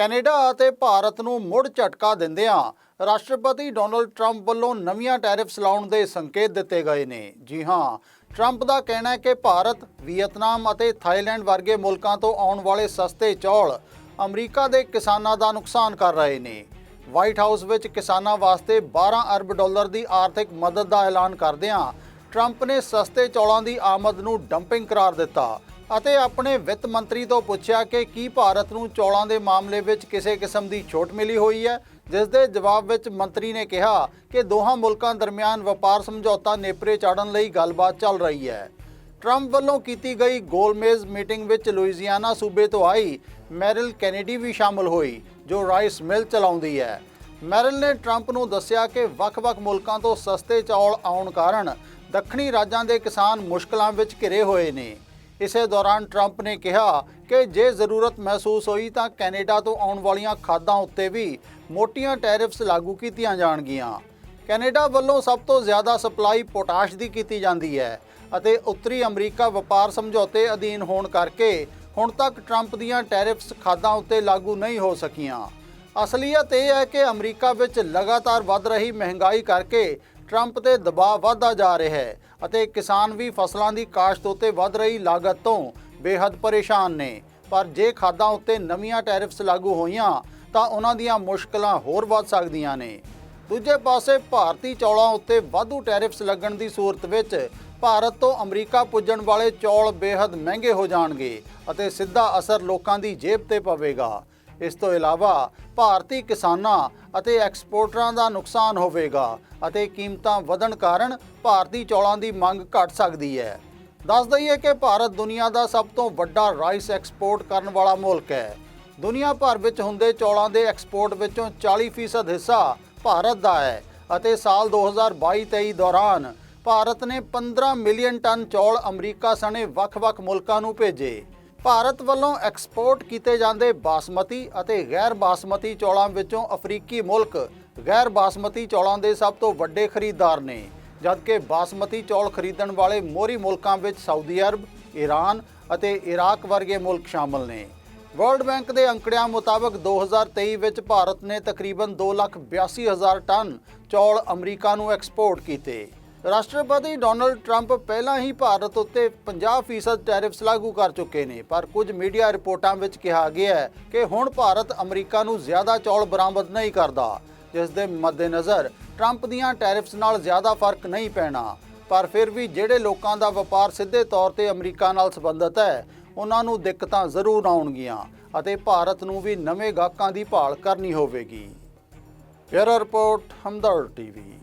Canada ਅਤੇ ਭਾਰਤ ਨੂੰ ਮੁੜ ਝਟਕਾ ਦਿੰਦਿਆਂ ਰਾਸ਼ਟਰਪਤੀ ਡੋਨਲਡ ਟਰੰਪ ਵੱਲੋਂ ਨਵੀਆਂ ਟੈਰਿਫਸ ਲਾਉਣ ਦੇ ਸੰਕੇਤ ਦਿੱਤੇ ਗਏ ਨੇ। ਜੀ ਹਾਂ, ਟਰੰਪ ਦਾ ਕਹਿਣਾ ਹੈ ਕਿ ਭਾਰਤ, ਵੀਅਤਨਾਮ ਅਤੇ ਥਾਈਲੈਂਡ ਵਰਗੇ ਮੁਲਕਾਂ ਤੋਂ ਆਉਣ ਵਾਲੇ ਸਸਤੇ ਚੌਲ ਅਮਰੀਕਾ ਦੇ ਕਿਸਾਨਾਂ ਦਾ ਨੁਕਸਾਨ ਕਰ ਰਹੇ ਨੇ। ਵਾਈਟ ਹਾਊਸ ਵਿੱਚ ਕਿਸਾਨਾਂ ਵਾਸਤੇ 12 ਅਰਬ ਡਾਲਰ ਦੀ ਆਰਥਿਕ ਮਦਦ ਦਾ ਐਲਾਨ ਕਰਦਿਆਂ ਟਰੰਪ ਨੇ ਸਸਤੇ ਚੌਲਾਂ ਦੀ ਆਮਦ ਨੂੰ ਡੰਪਿੰਗ ਕਰਾਰ ਦਿੱਤਾ। ਅਤੇ ਆਪਣੇ ਵਿੱਤ ਮੰਤਰੀ ਤੋਂ ਪੁੱਛਿਆ ਕਿ ਕੀ ਭਾਰਤ ਨੂੰ ਚੌਲਾਂ ਦੇ ਮਾਮਲੇ ਵਿੱਚ ਕਿਸੇ ਕਿਸਮ ਦੀ ਛੋਟ ਮਿਲੀ ਹੋਈ ਹੈ, ਜਿਸ ਦੇ ਜਵਾਬ ਵਿੱਚ ਮੰਤਰੀ ਨੇ ਕਿਹਾ ਕਿ ਦੋਹਾਂ ਮੁਲਕਾਂ ਦਰਮਿਆਨ ਵਪਾਰ ਸਮਝੌਤਾ ਨੇਪਰੇ ਚਾੜਨ ਲਈ ਗੱਲਬਾਤ ਚੱਲ ਰਹੀ ਹੈ। ਟਰੰਪ ਵੱਲੋਂ ਕੀਤੀ ਗਈ ਗੋਲਮੇਜ਼ ਮੀਟਿੰਗ ਵਿੱਚ ਲੁਈਜ਼ੀਆਨਾ ਸੂਬੇ ਤੋਂ ਆਈ ਮੈਰਿਲ ਕੈਨੇਡੀ ਵੀ ਸ਼ਾਮਲ ਹੋਈ, ਜੋ ਰਾਈਸ ਮਿਲ ਚਲਾਉਂਦੀ ਹੈ। ਮੈਰਿਲ ਨੇ ਟਰੰਪ ਨੂੰ ਦੱਸਿਆ ਕਿ ਵੱਖ-ਵੱਖ ਮੁਲਕਾਂ ਤੋਂ ਸਸਤੇ ਚੌਲ ਆਉਣ ਕਾਰਨ ਦੱਖਣੀ ਰਾਜਾਂ ਦੇ ਕਿਸਾਨ ਮੁਸ਼ਕਲਾਂ ਵਿੱਚ ਘਿਰੇ ਹੋਏ ਨੇ। ਇਸੇ ਦੌਰਾਨ ਟਰੰਪ ਨੇ ਕਿਹਾ ਕਿ ਜੇ ਜ਼ਰੂਰਤ ਮਹਿਸੂਸ ਹੋਈ ਤਾਂ ਕੈਨੇਡਾ ਤੋਂ ਆਉਣ ਵਾਲੀਆਂ ਖਾਦਾਂ ਉੱਤੇ ਵੀ ਮੋਟੀਆਂ ਟੈਰਿਫਸ ਲਾਗੂ ਕੀਤੀਆਂ ਜਾਣਗੀਆਂ। ਕੈਨੇਡਾ ਵੱਲੋਂ ਸਭ ਤੋਂ ਜ਼ਿਆਦਾ ਸਪਲਾਈ ਪੋਟਾਸ਼ ਦੀ ਕੀਤੀ ਜਾਂਦੀ ਹੈ ਅਤੇ ਉੱਤਰੀ ਅਮਰੀਕਾ ਵਪਾਰ ਸਮਝੌਤੇ ਅਧੀਨ ਹੋਣ ਕਰਕੇ ਹੁਣ ਤੱਕ ਟਰੰਪ ਦੀਆਂ ਟੈਰਿਫਸ ਖਾਦਾਂ ਉੱਤੇ ਲਾਗੂ ਨਹੀਂ ਹੋ ਸਕੀਆਂ। ਅਸਲੀਅਤ ਇਹ ਹੈ ਕਿ ਅਮਰੀਕਾ ਵਿੱਚ ਲਗਾਤਾਰ ਵੱਧ ਰਹੀ ਮਹਿੰਗਾਈ ਕਰਕੇ ਟਰੰਪ ਤੇ ਦਬਾਅ ਵਧਦਾ ਜਾ ਰਿਹਾ ਹੈ ਅਤੇ ਕਿਸਾਨ ਵੀ ਫਸਲਾਂ ਦੀ ਕਾਸ਼ਤ ਉੱਤੇ ਵੱਧ ਰਹੀ ਲਾਗਤ ਤੋਂ ਬੇਹੱਦ ਪਰੇਸ਼ਾਨ ਨੇ। ਪਰ ਜੇ ਖਾਦਾਂ ਉੱਤੇ ਨਵੀਆਂ ਟੈਰਿਫਸ ਲਾਗੂ ਹੋਈਆਂ, ਤਾਂ ਉਹਨਾਂ ਦੀਆਂ ਮੁਸ਼ਕਲਾਂ ਹੋਰ ਵੱਧ ਸਕਦੀਆਂ ਨੇ। ਦੂਜੇ ਪਾਸੇ ਭਾਰਤੀ ਚੌਲਾਂ ਉੱਤੇ ਵਾਧੂ ਟੈਰਿਫਸ ਲੱਗਣ ਦੀ ਸੂਰਤ ਵਿੱਚ ਭਾਰਤ ਤੋਂ ਅਮਰੀਕਾ ਪੁੱਜਣ ਵਾਲੇ ਚੌਲ ਬੇਹੱਦ ਮਹਿੰਗੇ ਹੋ ਜਾਣਗੇ ਅਤੇ ਸਿੱਧਾ ਅਸਰ ਲੋਕਾਂ ਦੀ ਜੇਬ ਤੇ ਪਵੇਗਾ। ਇਸ ਤੋਂ ਇਲਾਵਾ ਭਾਰਤੀ ਕਿਸਾਨਾਂ ਅਤੇ ਐਕਸਪੋਰਟਰਾਂ ਦਾ ਨੁਕਸਾਨ ਹੋਵੇਗਾ ਅਤੇ ਕੀਮਤਾਂ ਵਧਣ ਕਾਰਨ ਭਾਰਤੀ ਚੌਲਾਂ ਦੀ ਮੰਗ ਘਟ ਸਕਦੀ ਹੈ। ਦੱਸ ਦਈਏ ਕਿ ਭਾਰਤ ਦੁਨੀਆ ਦਾ ਸਭ ਤੋਂ ਵੱਡਾ ਰਾਈਸ ਐਕਸਪੋਰਟ ਕਰਨ ਵਾਲਾ ਮੁਲਕ ਹੈ। ਦੁਨੀਆ ਭਰ ਵਿੱਚ ਹੁੰਦੇ ਚੌਲਾਂ ਦੇ ਐਕਸਪੋਰਟ ਵਿੱਚੋਂ 40% ਹਿੱਸਾ ਭਾਰਤ ਦਾ ਹੈ ਅਤੇ ਸਾਲ 2022-23 ਦੌਰਾਨ ਭਾਰਤ ਨੇ 15 ਮਿਲੀਅਨ ਟਨ ਚੌਲ ਅਮਰੀਕਾ ਸਣੇ ਵੱਖ-ਵੱਖ ਮੁਲਕਾਂ ਨੂੰ ਭੇਜੇ। ਭਾਰਤ ਵੱਲੋਂ ਐਕਸਪੋਰਟ ਕੀਤੇ ਜਾਂਦੇ ਬਾਸਮਤੀ ਅਤੇ ਗੈਰ ਬਾਸਮਤੀ ਚੌਲਾਂ ਵਿੱਚੋਂ ਅਫਰੀਕੀ ਮੁਲਕ ਗੈਰ ਬਾਸਮਤੀ ਚੌਲਾਂ ਦੇ ਸਭ ਤੋਂ ਵੱਡੇ ਖਰੀਦਦਾਰ ਨੇ ਜਦਕਿ ਬਾਸਮਤੀ ਚੌਲ ਖਰੀਦਣ ਵਾਲੇ ਮੋਹਰੀ ਮੁਲਕਾਂ ਵਿੱਚ ਸਾਊਦੀ ਅਰਬ, ਈਰਾਨ ਅਤੇ ਇਰਾਕ ਵਰਗੇ ਮੁਲਕ ਸ਼ਾਮਲ ਨੇ। ਵਰਲਡ ਬੈਂਕ ਦੇ ਅੰਕੜਿਆਂ ਮੁਤਾਬਕ 2023 ਵਿੱਚ ਭਾਰਤ ਨੇ ਤਕਰੀਬਨ 282000 ਟਨ ਚੌਲ ਅਮਰੀਕਾ ਨੂੰ ਐਕਸਪੋਰਟ ਕੀਤੇ। ਰਾਸ਼ਟਰਪਤੀ ਡੋਨਲਡ ਟਰੰਪ ਪਹਿਲਾਂ ਹੀ ਭਾਰਤ ਉੱਤੇ 50% ਟੈਰਿਫਸ ਲਾਗੂ ਕਰ ਚੁੱਕੇ ਨੇ, ਪਰ ਕੁਝ ਮੀਡੀਆ ਰਿਪੋਰਟਾਂ ਵਿੱਚ ਕਿਹਾ ਗਿਆ ਹੈ ਕਿ ਹੁਣ ਭਾਰਤ ਅਮਰੀਕਾ ਨੂੰ ਜ਼ਿਆਦਾ ਚੌਲ ਬਰਾਮਦ ਨਹੀਂ ਕਰਦਾ, ਜਿਸ ਦੇ ਮੱਦੇਨਜ਼ਰ ਟਰੰਪ ਦੀਆਂ ਟੈਰਿਫਸ ਨਾਲ ਜ਼ਿਆਦਾ ਫ਼ਰਕ ਨਹੀਂ ਪੈਣਾ। ਪਰ ਫਿਰ ਵੀ ਜਿਹੜੇ ਲੋਕਾਂ ਦਾ ਵਪਾਰ ਸਿੱਧੇ ਤੌਰ ਤੇ ਅਮਰੀਕਾ ਨਾਲ ਸੰਬੰਧਿਤ ਹੈ, ਉਹਨਾਂ ਨੂੰ ਦਿੱਕਤਾਂ ਜ਼ਰੂਰ ਆਉਣਗੀਆਂ ਅਤੇ ਭਾਰਤ ਨੂੰ ਵੀ ਨਵੇਂ ਗਾਹਕਾਂ ਦੀ ਭਾਲ ਕਰਨੀ ਹੋਵੇਗੀ। Bureau report, Hamdard TV.